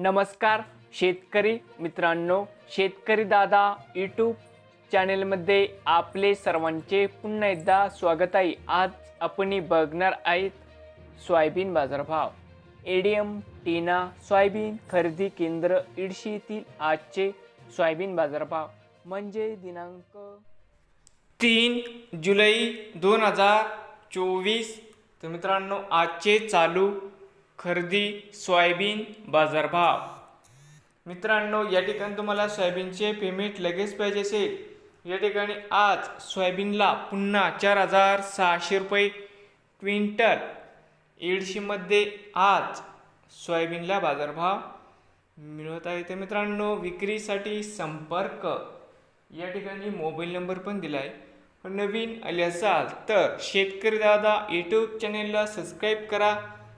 नमस्कार शेतकरी मित्रांनो शेतकरी दादा यूट्यूब चॅनेलमध्ये आपले सर्वांचे पुन्हा एकदा स्वागत आहे. आज आपण बघणार आहेत सोयाबीन बाजारभाव. एडीएम टीना सोयाबीन खरेदी केंद्र इडशी येथील आजचे सोयाबीन बाजारभाव. म्हणजे दिनांक तीन जुलै दोन हजार चोवीस. तर मित्रांनो आजचे चालू खरेदी सोयाबीन बाजारभाव. मित्रांनो या ठिकाणी तुम्हाला सोयाबीनचे पेमेंट लगेच पाहिजे असेल. या ठिकाणी आज सोयाबीनला पुन्हा चार हजार सहाशे रुपये क्विंटल. एडशीमध्ये आज सोयाबीनला बाजारभाव मिळत आहे तर मित्रांनो विक्रीसाठी संपर्क. या ठिकाणी मोबाईल नंबर पण दिला आहे नवीन आले असाल तर शेतकरी दादा यूट्यूब चॅनेलला सबस्क्राईब करा.